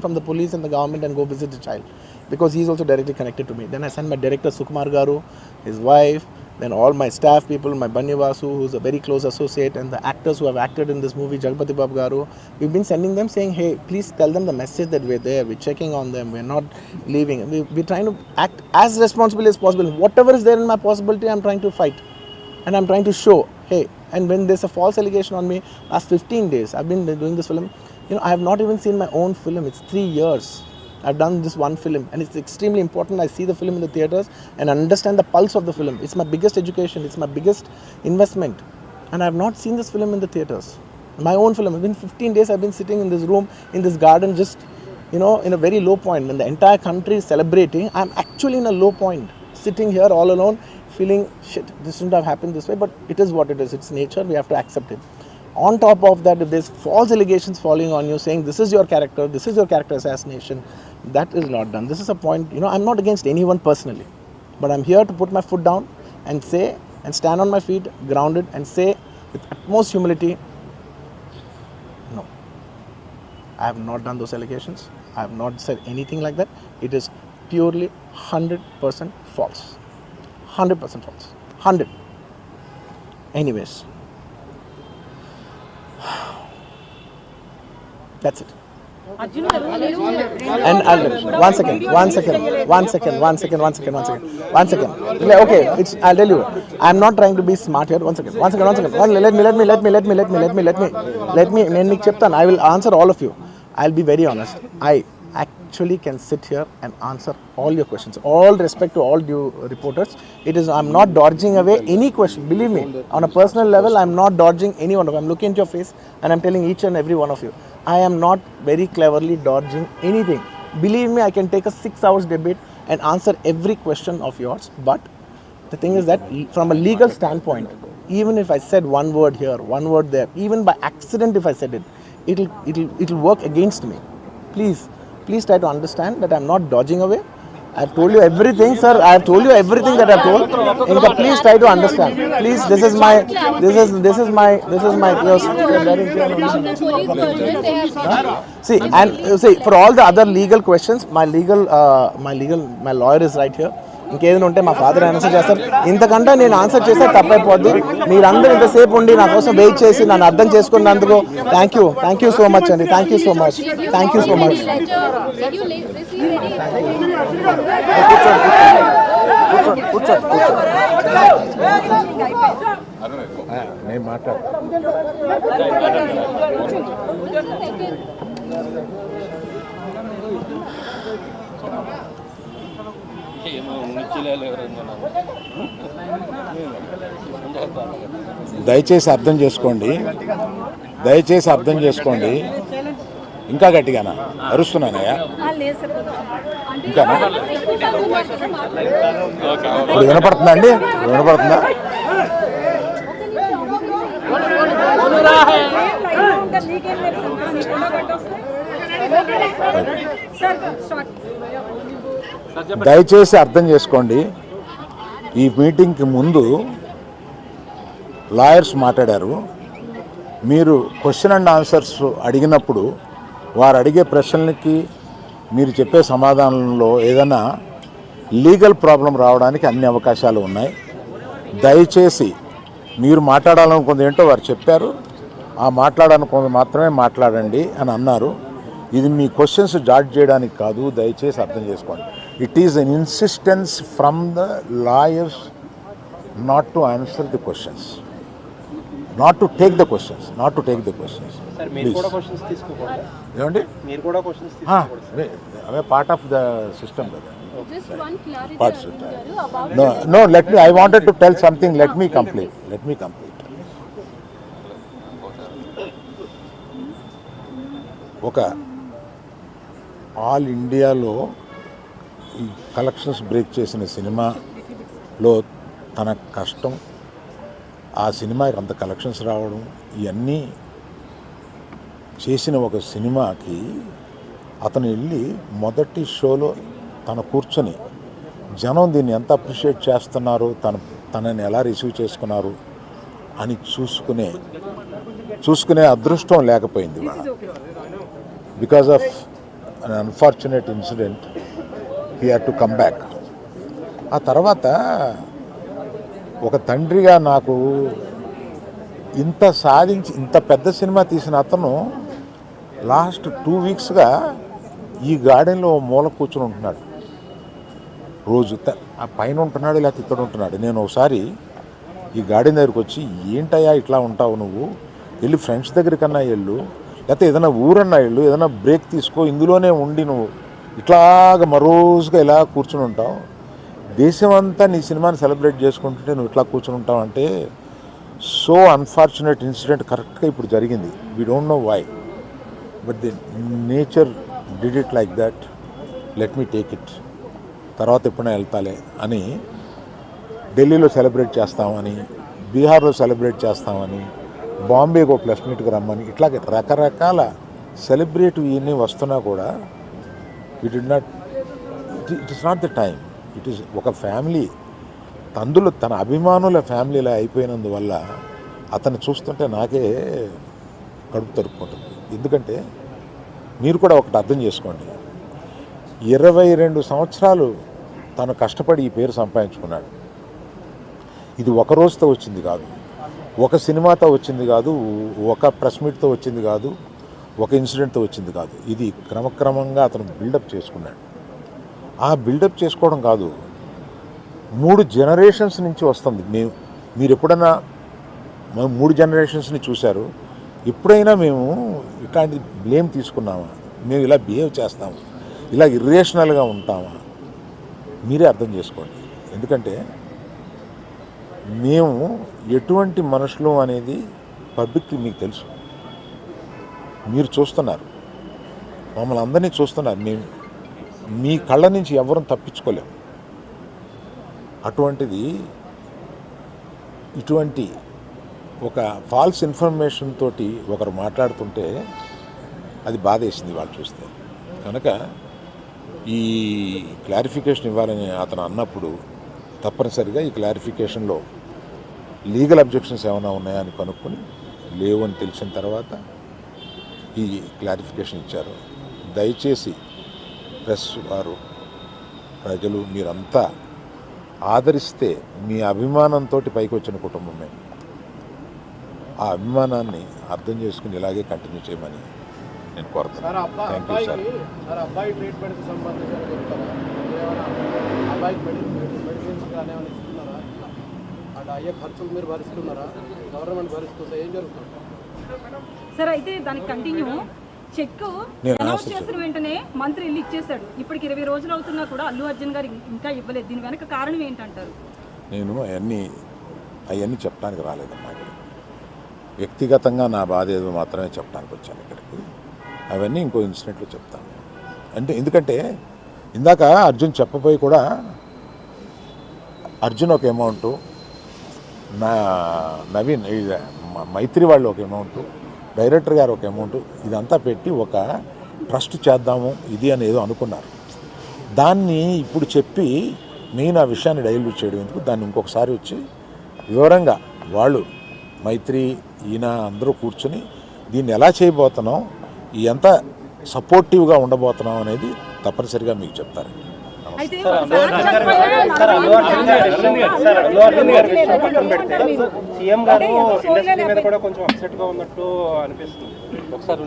from the police and the government and go visit the child because he's also directly connected to me. Then I sent my director Sukumar Garu, his wife, then all my staff people, my Banni Vasu, who's a very close associate, and the actors who have acted in this movie, Jagpati Bab Garu. We've been sending them saying, hey, please tell them the message that we're there, we're checking on them, we're not leaving. We, we're trying to act as responsible as possible. Whatever is there in my possibility, I'm trying to fight. And I'm trying to show, hey, and when there's a false allegation on me, last 15 days, I've been doing this film, you know, I have not even seen my own film. It's three years. I've done this one film, and it's extremely important. I see the film in the theaters and understand the pulse of the film. It's my biggest education, it's my biggest investment. And I have not seen this film in the theaters. My own film. It's been 15 days I've been sitting in this room, in this garden, just, you know, in a very low point. When the entire country is celebrating, I'm actually in a low point, sitting here all alone, feeling shit, this shouldn't have happened this way, but it is what it is. It's nature, we have to accept it. On top of that, if there's false allegations falling on you saying this is your character, this is your character assassination, that is not done. This is a point, you know, I'm not against anyone personally, but I'm here to put my foot down and say, and stand on my feet, grounded, and say with utmost humility, no. I have not done those allegations. I have not said anything like that. It is purely 100% false. 100% false. 100. Anyways. And I'll one second, one second, one second, one second, one second, one second, one second. Le- Okay, it's I'll tell you. I'm not trying to be smart here. One second, one second, one second. One, let me, let me, let me, let me, let me, let me, let me, let me. నేను మీకు చెప్తాను. I will answer all of you. I'll be very honest. I actually can sit here and answer all your questions. All respect to all due reporters. It is I'm not dodging away any question. Believe me, on a personal level, I'm not dodging any one of. I'm looking into your face and I'm telling each and every one of you. I am not very cleverly dodging anything. Believe me, I can take a six hours debate and answer every question of yours. But the thing is that from a legal standpoint, even if I said one word here, one word there, even by accident if I said it, it'll it'll it'll work against me. Please, please try to understand that I'm not dodging away. I've told you everything, sir. I've told you everything that I've told. Inka, please try to understand. Please, this is my, this is this is my, this is my. Yes, See, and see, for all the other legal questions, my legal, uh, my legal, my lawyer is right here. ఇంకేదైనా ఉంటే మా father answer చేస్తారు ఇంతకంటే నేను answer చేస్తే తప్పైపోద్ది మీరందరూ ఇంతసేపు ఉండి నా కోసం వెయిట్ చేసి నన్ను అర్థం చేసుకున్నందుకు thank you thank you so much అండి thank you so much thank you so much నేను మాట్లాడు దయచేసి అర్థం చేసుకోండి. దయచేసి అర్థం చేసుకోండి. ఇంకా గట్టిగానా? అరుస్తున్నానయ్యా? ఇంకానా? ఇప్పుడు వినపడుతుందా అండి? వినపడుతుందా? దయచేసి అర్థం చేసుకోండి. ఈ మీటింగ్కి ముందు లాయర్స్ మాట్లాడారు. మీరు క్వశ్చన్ అండ్ ఆన్సర్స్ అడిగినప్పుడు వారు అడిగే ప్రశ్నలకి మీరు చెప్పే సమాధానంలో ఏదైనా లీగల్ ప్రాబ్లం రావడానికి అన్ని అవకాశాలు ఉన్నాయి. దయచేసి మీరు మాట్లాడాలనుకుంది ఏంటో వారు చెప్పారు. ఆ మాట్లాడాలనుకుంది మాత్రమే మాట్లాడండి అని అన్నారు. ఇది మీ క్వశ్చన్స్ జాడ్ చేయడానికి కాదు దయచేసి అర్థం చేసుకోండి. It is an insistence from the lawyers not to answer the questions not to take the questions not to take the questions ఏమండి? అవే పార్ట్ ఆఫ్ ద సిస్టమ్ కదా. No no let me I wanted to tell something let me complete let me complete ఒక all ఇండియాలో ఈ collections break చేసిన సినిమాలో తన కష్టం ఆ సినిమాకి అంత కలెక్షన్స్ రావడం ఇవన్నీ చేసిన ఒక సినిమాకి అతను వెళ్ళి మొదటి షోలో తను కూర్చొని జనం దీన్ని ఎంత అప్రిషియేట్ చేస్తున్నారు తన తనని ఎలా రిసీవ్ చేసుకున్నారు అని చూసుకునే చూసుకునే అదృష్టం లేకపోయింది because of an unfortunate incident he had to come back ఆ తర్వాత ఒక తండ్రిగా నాకు ఇంత సాధించి ఇంత పెద్ద సినిమా తీసిన అతను లాస్ట్ టూ వీక్స్గా ఈ గార్డెన్లో ఓ మూల కూర్చుని ఉంటున్నాడు. రోజు త- ఆ పైన ఉంటున్నాడు లేకపోతే ఇక్కడ ఉంటున్నాడు. నేను ఒకసారి ఈ గార్డెన్ దగ్గరికి వచ్చి ఏంటయ్యా ఇట్లా ఉంటావు నువ్వు? వెళ్ళి ఫ్రెండ్స్ దగ్గరికన్నా వెళ్ళు. లేకపోతే ఏదైనా ఊరన్నా ఇల్లు ఏదైనా బ్రేక్ తీసుకో ఇందులోనే ఉండి నువ్వు. ఇట్లాగ మరోజుగా ఇలా కూర్చుని ఉంటావు. దేశం అంతా నీ సినిమాని సెలబ్రేట్ చేసుకుంటుంటే నువ్వు ఇట్లా కూర్చుని ఉంటావు అంటే సో అన్ఫార్చునేట్ ఇన్సిడెంట్ కరెక్ట్గా ఇప్పుడు జరిగింది. We don't know why but the nature did it like that let me take it తర్వాత ఎప్పుడైనా వెళ్తాలే అని ఢిల్లీలో సెలబ్రేట్ చేస్తామని బీహార్లో సెలబ్రేట్ చేస్తామని బాంబేకి ఒక ప్లస్ మీట్కి రమ్మని. ఇట్లాగే రకరకాల సెలబ్రేటివ్ ఇవన్నీ వస్తున్నా కూడా it is not it is not the time it is ఒక ఫ్యామిలీ తందులు తన అభిమానుల ఫ్యామిలీలా అయిపోయినందువల్ల అతన్ని చూస్తుంటే నాకే కడుపు తరుపుకుంటుంది ఎందుకంటే మీరు కూడా ఒకటి అర్థం చేసుకోండి. ఇరవై రెండు సంవత్సరాలు తను కష్టపడి ఈ పేరు సంపాదించుకున్నాడు. ఇది ఒక రోజుతో వచ్చింది కాదు. ఒక సినిమాతో వచ్చింది కాదు ఒక ప్రెస్ మీట్తో వచ్చింది కాదు ఒక ఇన్సిడెంట్తో వచ్చింది కాదు. ఇది క్రమక్రమంగా అతను బిల్డప్ చేసుకున్నాడు. ఆ బిల్డప్ చేసుకోవడం కాదు మూడు జనరేషన్స్ నుంచి వస్తుంది. మేము మీరు ఎప్పుడన్నా మేము మూడు జనరేషన్స్ని చూశారు ఎప్పుడైనా మేము ఇట్లాంటి బ్లేమ్ తీసుకున్నామా? మేము ఇలా బిహేవ్ చేస్తాము? ఇలా ఇర్రేషనల్గా ఉంటామా? మీరే అర్థం చేసుకోండి. ఎందుకంటే మేము ఎటువంటి మనుషులు అనేది పబ్లిక్కి మీకు తెలుసు. మీరు చూస్తున్నారు. మమ్మల్ని అందరినీ చూస్తున్నారు. మేము మీ కళ్ళ నుంచి ఎవరూ తప్పించుకోలేము అటువంటిది ఇటువంటి ఒక ఫాల్స్ ఇన్ఫర్మేషన్ తోటి ఒకరు మాట్లాడుతుంటే అది బాధేసింది వాళ్ళు చూస్తే. కనుక ఈ క్లారిఫికేషన్ ఇవ్వాలని అతను అన్నప్పుడు తప్పనిసరిగా ఈ క్లారిఫికేషన్లో లీగల్ అబ్జెక్షన్స్ ఏమైనా ఉన్నాయా అని కనుక్కొని లేవు అని తెలిసిన తర్వాత ఈ క్లారిఫికేషన్ ఇచ్చారు. దయచేసి ప్రెస్ వారు ప్రజలు మీరంతా ఆదరిస్తే మీ అభిమానంతో పైకి వచ్చిన కుటుంబం మేము. ఆ అభిమానాన్ని అర్థం చేసుకుని ఇలాగే కంటిన్యూ చేయమని నేను కోరుతున్నాను. థ్యాంక్ యూ సార్ చెప్తారా ఏమైనా ఇస్తున్నారా? అటు అయ్యే ఖర్చులు మీరు భరిస్తున్నారా? గవర్నమెంట్ భరిస్తుందా ఏం జరుగుతుంది? సార్ అయితే దానికి కంటిన్యూ. చెక్ నేను అనౌన్స్ చేసిన వెంటనే మంత్రి ఇల్లు ఇచ్చేసాడు ఇప్పటికి ఇరవై రోజులు అవుతున్నా కూడా అల్లు అర్జున్ గారు ఇంకా ఇవ్వలేదు. దీని వెనక కారణం ఏంటంటారు? నేను అవన్నీ అవన్నీ చెప్పడానికి రాలేదమ్మా ఇక్కడ వ్యక్తిగతంగా నా బాధ ఏదో మాత్రమే చెప్పడానికి వచ్చాను ఇక్కడికి. అవన్నీ ఇంకో ఇన్సిడెంట్లో చెప్తాను. అంటే ఎందుకంటే ఇందాక అర్జున్ చెప్పబోయి కూడా అర్జున్ ఒక అమౌంట్ నా నవీన్ ఇది మైత్రి వాళ్ళు ఒక అమౌంట్ డైరెక్టర్ గారు ఒక అమౌంట్ ఇదంతా పెట్టి ఒక ట్రస్ట్ చేద్దాము ఇది అని ఏదో అనుకున్నారు. దాన్ని ఇప్పుడు చెప్పి నేను ఆ విషయాన్ని డైల్యూట్ చేయడం ఎందుకు? దాన్ని ఇంకొకసారి వచ్చి వివరంగా వాళ్ళు మైత్రి ఈయన అందరూ కూర్చొని దీన్ని ఎలా చేయబోతున్నాం ఎంత సపోర్టివ్గా ఉండబోతున్నాం అనేది తప్పనిసరిగా మీకు చెప్తారండి. సీఎం గారు ఇండస్ట్రీ మీద కూడా కొంచెం అప్సెట్గా ఉన్నట్టు అనిపిస్తుంది. ఒకసారి